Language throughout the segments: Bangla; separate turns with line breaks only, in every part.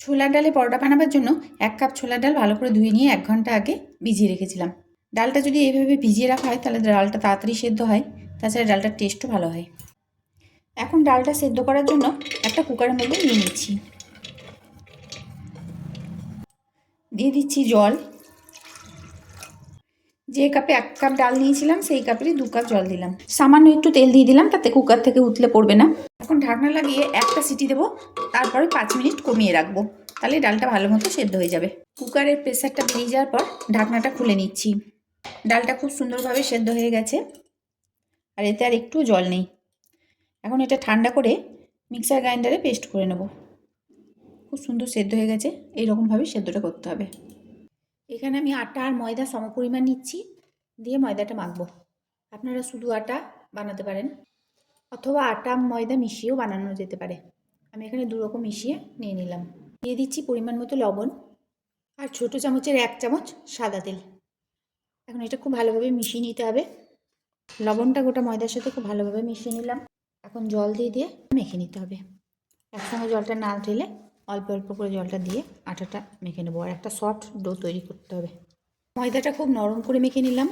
ছোলার ডালে পরোটা বানাবার জন্য এক কাপ ছোলার ডাল ভালো করে ধুয়ে নিয়ে এক ঘণ্টা আগে ভিজিয়ে রেখেছিলাম। ডালটা যদি এইভাবে ভিজিয়ে রাখা হয়, তাহলে ডালটা তাড়াতাড়ি সেদ্ধ হয়। তাছাড়া ডালটার টেস্টও ভালো হয়। এখন ডালটা সেদ্ধ করার জন্য একটা কুকারের মধ্যে নিয়ে নিচ্ছি। দিয়ে দিচ্ছি জল। যে কাপে এক কাপ ডাল নিয়েছিলাম, সেই কাপেরই দু কাপ জল দিলাম। সামান্য একটু তেল দিয়ে দিলাম, তাতে কুকার থেকে উতলে পড়বে না। এখন ঢাকনা লাগিয়ে একটা সিটি দেবো, তারপরে পাঁচ মিনিট কমিয়ে রাখব। তাহলে ডালটা ভালো মতো সেদ্ধ হয়ে যাবে। কুকারের প্রেসারটা বেরিয়ে যাওয়ার পর ঢাকনাটা খুলে নিচ্ছি। ডালটা খুব সুন্দরভাবে সেদ্ধ হয়ে গেছে। আর এতে আর একটু জল নেই। এখন এটা ঠান্ডা করে মিক্সার গ্রাইন্ডারে পেস্ট করে নেব। খুব সুন্দর সেদ্ধ হয়ে গেছে। এইরকমভাবে সেদ্ধটা করতে হবে। এখানে আমি আটা আর ময়দা সমপরিমাণ নিচ্ছি। দিয়ে ময়দাটা মাখবো। আপনারা শুধু আটা বানাতে পারেন। অথবা আটা, ময়দা মিশিয়েও বানানো যেতে পারে। আমি এখানে দু রকম মিশিয়ে নিয়ে নিলাম। দিয়ে দিচ্ছি পরিমাণ মতো লবণ আর ছোটো চামচের এক চামচ সাদা তেল। এখন এটা খুব ভালোভাবে মিশিয়ে নিতে হবে। লবণটা গোটা ময়দার সাথে খুব ভালোভাবে মিশিয়ে নিলাম। এখন জল দিয়ে দিয়ে মেখে নিতে হবে। একসঙ্গে জলটা না ঢেলে অল্প অল্প করে জলটা দিয়ে আটাটা মেখে নেব। আর একটা সফট ডো তৈরি করতে হবে। ময়দাটা খুব নরম করে মেখে নিলাম।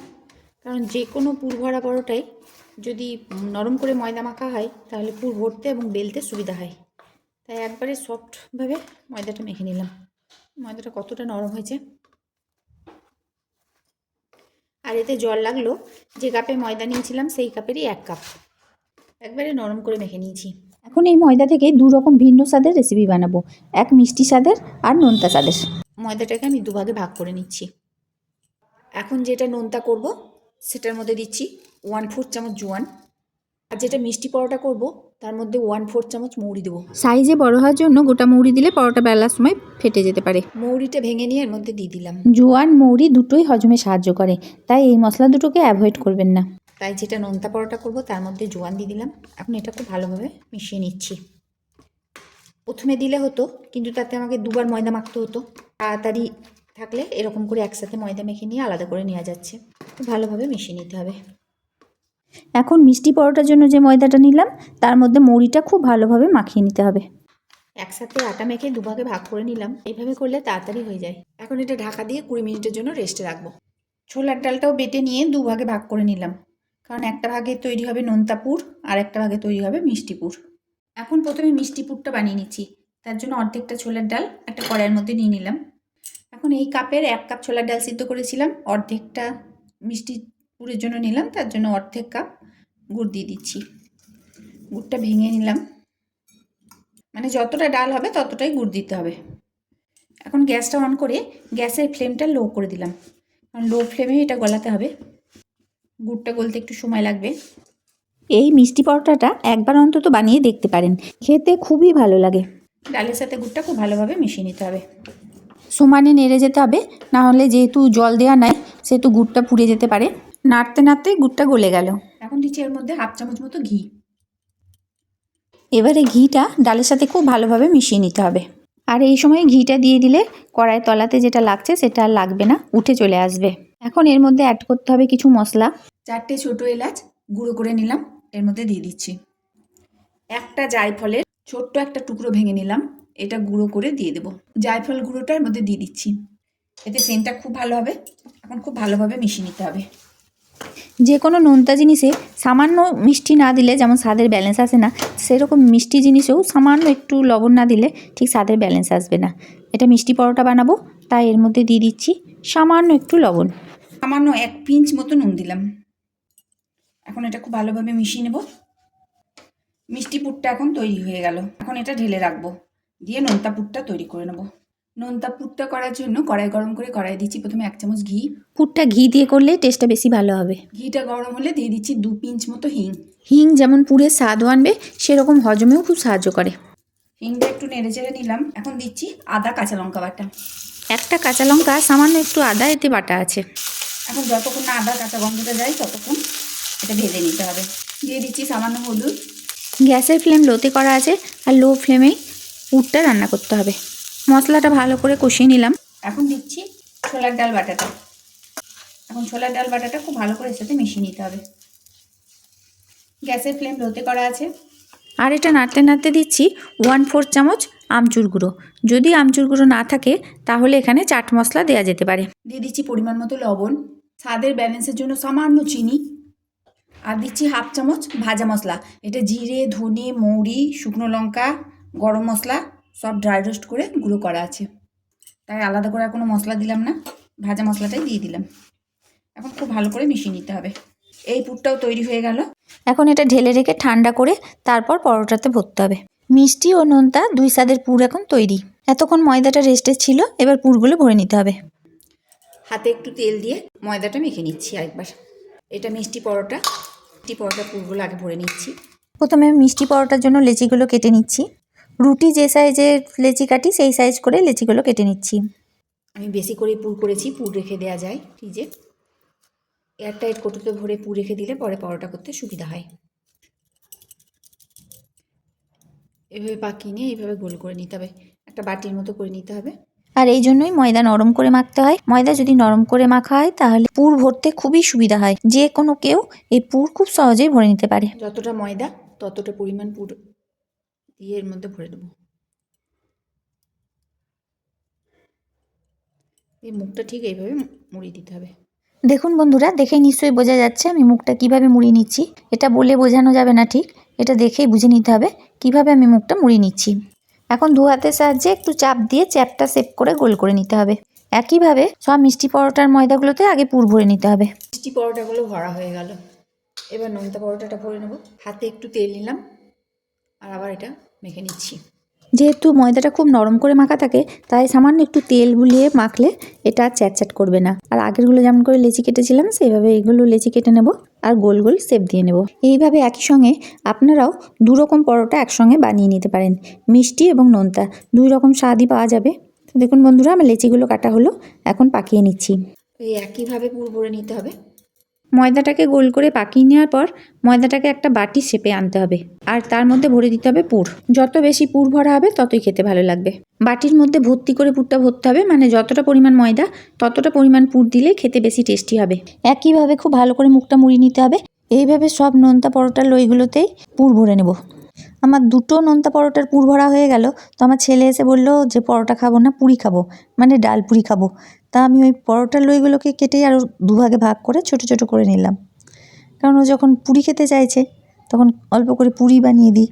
কারণ যে কোনো পুর ভরা পরোটাই যদি নরম করে ময়দা মাখা হয়, তাহলে পুর ভরতে এবং বেলতে সুবিধা হয়। তাই একবারে সফটভাবে ময়দাটা মেখে নিলাম। ময়দাটা কতটা নরম হয়েছে। আর এতে জল লাগল। যে কাপে ময়দা নিয়েছিলাম, সেই কাপেরই এক কাপ। একবারে নরম করে মেখে নিয়েছি। এখন এই ময়দা থেকে দু রকম ভিন্ন স্বাদের রেসিপি বানাবো। এক মিষ্টি স্বাদের আর নোনতা স্বাদের। ময়দাটাকে আমি দুভাগে ভাগ করে নিচ্ছি। এখন যেটা নোনতা করব সেটার মধ্যে দিচ্ছি ওয়ান ফোর চামচ জোয়ান। আর যেটা মিষ্টি পরোটা করব তার মধ্যে ওয়ান ফোর চামচ মৌরি দেবো। সাইজে বড় হওয়ার জন্য গোটা মৌরি দিলে পরোটা বেলার সময় ফেটে যেতে পারে। মৌরিটা ভেঙে নিয়ে এর মধ্যে দিয়ে দিলাম। জোয়ান মৌরি দুটোই হজমে সাহায্য করে তাই এই মশলা দুটোকে অ্যাভয়েড করবেন না। তাই যেটা নোনতা পরোটা করব তার মধ্যে জোয়ান দিয়ে দিলাম। এখন এটা খুব ভালোভাবে মিশিয়ে নিচ্ছি। প্রথমে দিলে হতো কিন্তু তাতে আমাকে দুবার ময়দা মাখতে হতো। তাড়াতাড়ি থাকলে এরকম করে একসাথে ময়দা মেখে নিয়ে আলাদা করে নেওয়া যাচ্ছে। ভালোভাবে মিশিয়ে নিতে হবে। এখন মিষ্টি পরোটার জন্য যে ময়দাটা নিলাম, তার মধ্যে মুড়িটা খুব ভালোভাবে মাখিয়ে নিতে হবে। একসাথে আটা মেখে দুভাগে ভাগ করে নিলাম। এইভাবে করলে তাড়াতাড়ি হয়ে যায়। এখন এটা ঢাকা দিয়ে কুড়ি মিনিটের জন্য রেস্টে রাখব। ছোলার ডালটাও বেটে নিয়ে দুভাগে ভাগ করে নিলাম। কারণ একটা ভাগে তৈরি হবে নোনতাপুর, আর একটা ভাগে তৈরি হবে মিষ্টিপুর। এখন প্রথমে মিষ্টিপুরটা বানিয়ে নিচ্ছি। তার জন্য অর্ধেকটা ছোলার ডাল, একটা কড়াইয়ের মধ্যে নিয়ে নিলাম। এখন এই কাপের এক কাপ ছোলার ডাল সিদ্ধ করেছিলাম অর্ধেকটা মিষ্টি পুরের জন্য নিলাম তার জন্য অর্ধেক কাপ গুড় দিয়ে দিচ্ছি। গুড়টা ভেঙে নিলাম। মানে যতটা ডাল হবে ততটাই গুড় দিতে হবে। এখন গ্যাসটা অন করে গ্যাসের ফ্লেমটা লো করে দিলাম। কারণ লো ফ্লেমে এটা গলাতে হবে। গুড়টা গলতে একটু সময় লাগবে। এই মিষ্টি পরোটাটা একবার অন্তত বানিয়ে দেখতে পারেন। খেতে খুবই ভালো লাগে। ডালের সাথে গুড়টা খুব ভালোভাবে মিশিয়ে নিতে হবে। সমানে নেড়ে যেতে হবে না হলে যেহেতু জল দেওয়া নাই সেহেতু গুড়টা পুড়ে যেতে পারে। নাড়তে নাড়তে গুড়টা গলে গেল। এখন দিচ্ছি এর মধ্যে হাফ চামচ মতো ঘি। এবারে ঘিটা ডালের সাথে খুব ভালোভাবে মিশিয়ে নিতে হবে। আর এই সময় ঘিটা দিয়ে দিলে কড়াই তলাতে যেটা লাগছে সেটা আর লাগবে না উঠে চলে আসবে। এখন এর মধ্যে অ্যাড করতে হবে কিছু মশলা চারটে ছোটো এলাচ গুঁড়ো করে নিলাম এর মধ্যে দিয়ে দিচ্ছি। একটা জায়ফলের ছোট্ট একটা টুকরো ভেঙে নিলাম। এটা গুঁড়ো করে দিয়ে দেবো। জায়ফল গুঁড়োটার মধ্যে দিয়ে দিচ্ছি। এতে সেন্টটা খুব ভালো হবে। এখন খুব ভালোভাবে মিশিয়ে নিতে হবে। যে কোনো নোনতা জিনিসে সামান্য মিষ্টি না দিলে যেমন স্বাদের ব্যালেন্স আসে না সেরকম মিষ্টি জিনিসেও সামান্য একটু লবণ না দিলে ঠিক স্বাদের ব্যালেন্স আসবে না। এটা মিষ্টি পরোটা বানাবো তাই এর মধ্যে দিয়ে দিচ্ছি সামান্য একটু লবণ। সামান্য এক পিঞ্চ মতো নুন দিলাম। এখন এটা খুব ভালোভাবে মিশিয়ে নেব। মিষ্টি পুরটা এখন তৈরি হয়ে গেল। এখন এটা ঢেলে রাখব। দিয়ে নোনতা পুরটা তৈরি করে নেব। নোনতা পুরটা করার জন্য কড়াই গরম করে কড়াই দিচ্ছি প্রথমে এক চামচ ঘি। পুরটা ঘি দিয়ে করলে টেস্টটা বেশি ভালো হবে। ঘিটা গরম হলে দিয়ে দিচ্ছি দু পিঞ্চ মতো হিং। হিং যেমন পুরের স্বাদও আনবে সেরকম হজমেও খুব সাহায্য করে। হিংটা একটু নেড়ে চেড়ে নিলাম। এখন দিচ্ছি আদা কাঁচা লঙ্কা বাটা। একটা কাঁচা লঙ্কা সামান্য একটু আদা এতে বাটা আছে। এখন যতক্ষণ না আদা কাঁচা গন্ধটা যায় ততক্ষণ এটা ভেজে নিতে হবে। দিয়ে দিচ্ছি সামান্য হলুদ। গ্যাসের ফ্লেম লোতে করা আছে আর লো ফ্লেমেই পুরটা রান্না করতে হবে। মশলাটা ভালো করে কষিয়ে নিলাম। এখন দিচ্ছি ছোলার ডাল বাটাটা। এখন ছোলার ডাল বাটাটা খুব ভালো করে এর সাথে মিশিয়ে নিতে হবে। গ্যাসের ফ্লেম লোতে করা আছে। আর এটা নাড়তে নাড়তে দিচ্ছি ওয়ান ফোর চামচ আমচুর গুঁড়ো। যদি আমচুর গুঁড়ো না থাকে, তাহলে এখানে চাট মশলা দেওয়া যেতে পারে। দিয়ে দিচ্ছি পরিমাণ মতো লবণ। স্বাদের ব্যালেন্সের জন্য সামান্য চিনি। আর দিচ্ছি হাফ চামচ ভাজা মশলা। এটা জিরে, ধনে, মৌরি, শুকনো লঙ্কা গরম মশলা সব ড্রাই রোস্ট করে গুঁড়ো করা আছে। তাই আলাদা করে আর কোনো মশলা দিলাম না ভাজা মশলাটাই দিয়ে দিলাম। এখন খুব ভালো করে মিশিয়ে নিতে হবে। এই পুরটাও তৈরি হয়ে গেল। এখন এটা ঢেলে রেখে ঠান্ডা করে তারপর পরোটাতে ভরতে হবে। মিষ্টি ও নোনতা দুই স্বাদের পুর এখন তৈরি। এতক্ষণ ময়দাটা রেস্টে ছিল এবার পুরগুলো ভরে নিতে হবে। হাতে একটু তেল দিয়ে ময়দাটা মেখে নিচ্ছি আরেকবার। এটা মিষ্টি পরোটা। মিষ্টি পরোটা পুরগুলো আগে ভরে নিচ্ছি। প্রথমে মিষ্টি পরোটার জন্য লেচিগুলো কেটে নিচ্ছি। রুটি যে সাইজের লেচি কাটি সেই সাইজ করে লেচিগুলো কেটে নিচ্ছি। আমি বেশি করে পুর করেছি পুর রেখে দেওয়া যায় ফ্রিজে। এয়ারটাইট কটুতে ভরে পুর রেখে দিলে পরে পরোটা করতে সুবিধা হয়। এভাবে পাকিয়ে নিয়ে এইভাবে গোল করে নিতে হবে। একটা বাটির মতো করে নিতে হবে। আর এই জন্যই ময়দা নরম করে মাখতে হয়। ময়দা যদি নরম করে মাখা হয় তাহলে পুর ভরতে খুবই সুবিধা হয়। যে কোনো কেউ এই পুর খুব সহজেই ভরে নিতে পারে। যতটা ময়দা ততটা পরিমাণ পুর দিয়ে এর মধ্যে ভরে দেবো। এই মুখটা ঠিক এইভাবে মুড়িয়ে দিতে হবে। দেখুন বন্ধুরা দেখে নিশ্চয়ই বোঝা যাচ্ছে আমি মুখটা কীভাবে মুড়িয়ে নিচ্ছি। এটা বলে বোঝানো যাবে না ঠিক এটা দেখেই বুঝে নিতে হবে কীভাবে আমি মুখটা মুড়িয়ে নিচ্ছি। এখন দু হাতের সাহায্যে একটু চাপ দিয়ে চ্যাপটা সেপ করে গোল করে নিতে হবে। একইভাবে সব মিষ্টি পরোটার ময়দাগুলোতে আগে পুর ভরে নিতে হবে। মিষ্টি পরোটাগুলো ভরা হয়ে গেল। এবার নোনতা পরোটাটা ভরে নেব। হাতে একটু তেল নিলাম আর আবার এটা মেখে নিচ্ছি। যেহেতু ময়দাটা খুব নরম করে মাখা থাকে তাই সামান্য একটু তেল বুলিয়ে মাখলে এটা চ্যাটচ্যাট করবে না। আর আগেরগুলো যেমন করে লেচি কেটেছিলাম সেইভাবে এগুলো লেচি কেটে নেব আর গোল গোল শেপ দিয়ে নেব। এইভাবে একই সঙ্গে আপনারাও দু রকম পরোটা একসঙ্গে বানিয়ে নিতে পারেন। মিষ্টি এবং নোনতা দুই রকম স্বাদই পাওয়া যাবে। দেখুন বন্ধুরা আমার লেচিগুলো কাটা হলো এখন পাকিয়ে নিচ্ছি। এই একইভাবে পুর ভরে নিতে হবে। ময়দাটাকে গোল করে পাকিয়ে নেওয়ার পর ময়দাটাকে একটা বাটি শেপে আনতে হবে আর তার মধ্যে ভরে দিতে হবে পুর। যত বেশি পুর ভরা হবে, ততই খেতে ভালো লাগবে। বাটির মধ্যে ভর্তি করে পুরটা ভরতে হবে মানে যতটা পরিমাণ ময়দা, ততটা পরিমাণ পুর দিলে খেতে বেশি টেস্টি হবে। একইভাবে খুব ভালো করে মুখটা মুড়ি নিতে হবে। এইভাবে সব নোনতা পরোটার লইগুলোতেই পুর ভরে নেব। আমার দুটো নোনতা পরোটার পুর ভরা হয়ে গেল। তো আমার ছেলে এসে বলল যে, পরোটা খাব না, পুরি খাব। মানে ডাল পুরি খাব। তা আমি ওই পরোটার লইগুলোকে কেটে আরও দুভাগে ভাগ করে ছোট ছোট করে নিলাম। কারণ ও যখন পুরি খেতে চাইছে, তখন অল্প করে পুরি বানিয়ে দিই।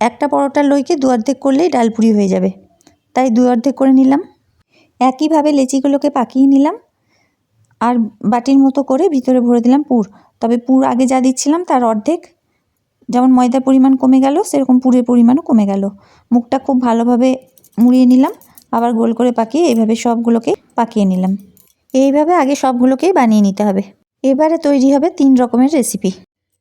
একটা পরোটার লইকে দু অর্ধেক করলেই ডাল পুরি হয়ে যাবে। তাই দু অর্ধেক করে নিলাম। একইভাবে লেচিগুলোকে পাকিয়ে নিলাম। আর বাটির মতো করে ভিতরে ভরে দিলাম পুর। তবে পুর আগে যা দিচ্ছিলাম তার অর্ধেক যেমন ময়দার পরিমাণ কমে গেল সেরকম পুরের পরিমাণও কমে গেল। মুখটা খুব ভালোভাবে মুড়িয়ে নিলাম আবার গোল করে পাকিয়ে এইভাবে সবগুলোকে পাকিয়ে নিলাম। এইভাবে আগে সবগুলোকেই বানিয়ে নিতে হবে। এবারে তৈরি হবে তিন রকমের রেসিপি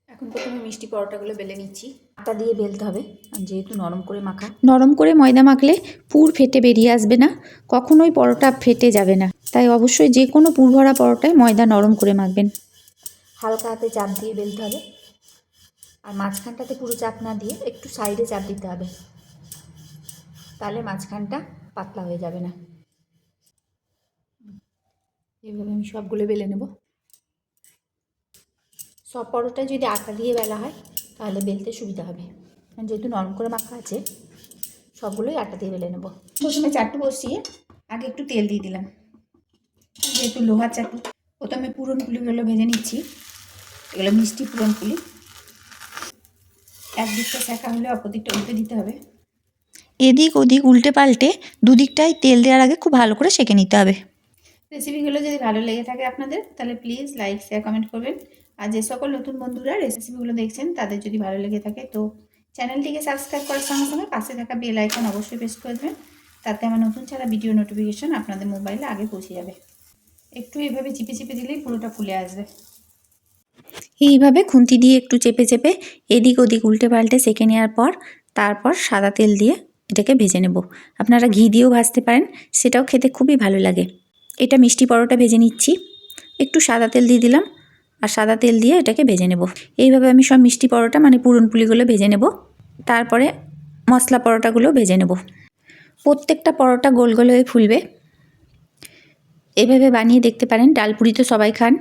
এখন প্রথমে মিষ্টি পরোটাগুলো বেলে নিচ্ছি। আটা দিয়ে বেলতে হবে যেহেতু নরম করে মাখা। নরম করে ময়দা মাখলে পুর ফেটে বেরিয়ে আসবে না কখনোই পরোটা ফেটে যাবে না। তাই অবশ্যই যে কোনো পুর ভরা পরোটায় ময়দা নরম করে মাখবেন। হালকা হাতে চাপ দিয়ে বেলতে হবে। আর মাঝখানটাতে পুরো চাপ না দিয়ে একটু সাইডে চাপ দিতে হবে। তাহলে মাঝখানটা পাতলা হয়ে যাবে না। এইভাবে আমি সবগুলো বেলে নেব। সব পরোটা যদি আটা দিয়ে বেলা হয়, তাহলে বেলতে সুবিধা হবে। আর যেহেতু নরম করে মাখা আছে, সবগুলোই আটা দিয়ে বেলে নেব। প্রথমে চাটু বসিয়ে আগে একটু তেল দিয়ে দিলাম। যেহেতু লোহার চাটু, প্রথমে পুরনপুলিগুলো ভেজে নিচ্ছি। এগুলো মিষ্টি পুরনপুলি। একদিকটা শেখা হলে অপর দিকটা উল্টে দিতে হবে। এদিক ওদিক উল্টে পাল্টে দুদিকটাই তেল দেওয়ার আগে খুব ভালো করে সেঁকে নিতে হবে। রেসিপিগুলো যদি ভালো লেগে থাকে আপনাদের তাহলে প্লিজ লাইক শেয়ার কমেন্ট করবেন। আর যে সকল নতুন বন্ধুরা রেসিপিগুলো দেখছেন তাদের যদি ভালো লেগে থাকে তো চ্যানেলটিকে সাবস্ক্রাইব করার সঙ্গে সঙ্গে পাশে থাকা বেল আইকন অবশ্যই প্রেস করে দেবেন। তাতে আমার নতুন ছাড়া ভিডিও নোটিফিকেশন আপনাদের মোবাইলে আগে পৌঁছে যাবে। একটু এভাবে চিপে চিপে দিলেই পুরোটা ফুলে আসবে। এইভাবে খুন্তি দিয়ে একটু চেপে চেপে এদিক ওদিক উল্টে পাল্টে সেঁকে নেওয়ার পর তারপর সাদা তেল দিয়ে এটাকে ভেজে নেব। আপনারা ঘি দিয়েও ভাজতে পারেন, সেটাও খেতে খুবই ভালো লাগে। এটা মিষ্টি পরোটা ভেজে নিচ্ছি। একটু সাদা তেল দিয়ে দিলাম আর সাদা তেল দিয়ে এটাকে ভেজে নেব। এইভাবে আমি সব মিষ্টি পরোটা মানে পুরনপুলিগুলো ভেজে নেব। তারপরে মশলা পরোটাগুলো ভেজে নেব। প্রত্যেকটা পরোটা গোল গোল হয়ে ফুলবে। এভাবে বানিয়ে দেখতে পারেন, ডালপুরি তো সবাই খান।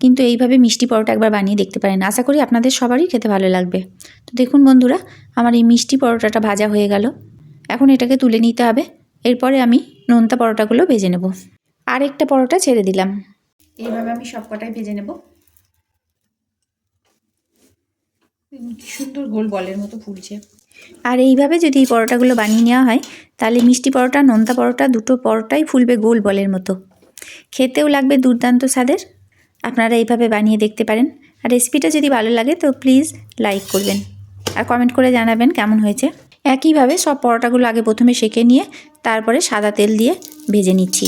কিন্তু এইভাবে মিষ্টি পরোটা একবার বানিয়ে দেখতে পারেন। আশা করি আপনাদের সবারই খেতে ভালো লাগবে। তো দেখুন বন্ধুরা, আমার এই মিষ্টি পরোটাটা ভাজা হয়ে গেল। এখন এটাকে তুলে নিতে হবে। এরপরে আমি নোনতা পরোটাগুলো ভেজে নেব। আর একটা পরোটা ছেড়ে দিলাম। এইভাবে আমি সব কটাই ভেজে নেব। সুন্দর গোল বলের মতো ফুলছে। আর এইভাবে যদি এই পরোটাগুলো বানিয়ে নেওয়া হয়, তাহলে মিষ্টি পরোটা, নোনতা পরোটা দুটো পরোটাই ফুলবে গোল বলের মতো। খেতেও লাগবে দুর্দান্ত স্বাদের। আপনারা এইভাবে বানিয়ে দেখতে পারেন। আর রেসিপিটা যদি ভালো লাগে তো প্লিজ লাইক করবেন। আর কমেন্ট করে জানাবেন কেমন হয়েছে। একইভাবে সব পরোটাগুলো আগে প্রথমে সেঁকে নিয়ে তারপরে সাদা তেল দিয়ে ভেজে নিচ্ছি।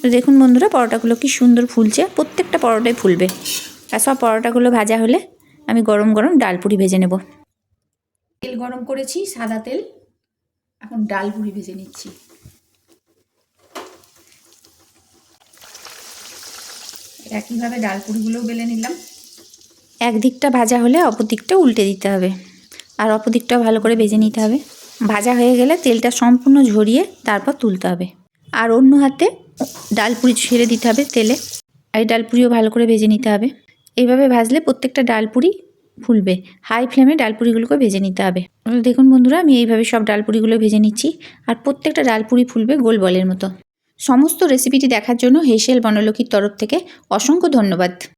তো দেখুন বন্ধুরা, পরোটাগুলো কি সুন্দর ফুলছে। প্রত্যেকটা পরোটাই ফুলবে। আর সব পরোটাগুলো ভাজা হলে আমি গরম গরম ডাল পুরি ভেজে নেব। তেল গরম করেছি, সাদা তেল। এখন ডাল পুরি ভেজে নিচ্ছি। একইভাবে ডাল পুরিগুলোও বেলে নিলাম। একদিকটা ভাজা হলে অপর দিকটা উল্টে দিতে হবে। আর অপর দিকটাও ভালো করে ভেজে নিতে হবে। ভাজা হয়ে গেলে তেলটা সম্পূর্ণ ঝরিয়ে তারপর তুলতে হবে। আর অন্য হাতে ডাল পুরি ছেড়ে দিতে হবে তেলে। আর এই ডাল পুরিও ভালো করে ভেজে নিতে হবে। এইভাবে ভাজলে প্রত্যেকটা ডাল পুরি ফুলবে। হাই ফ্লেমে ডাল পুরিগুলোকে ভেজে নিতে হবে। দেখুন বন্ধুরা, আমি এইভাবে সব ডাল পুরিগুলো ভেজে নিচ্ছি। আর প্রত্যেকটা ডাল পুরি ফুলবে গোল বলের মতো। সমস্ত রেসিপিটি দেখার জন্য হেসেল বনলক্ষীর তরফ থেকে অসংখ্য ধন্যবাদ।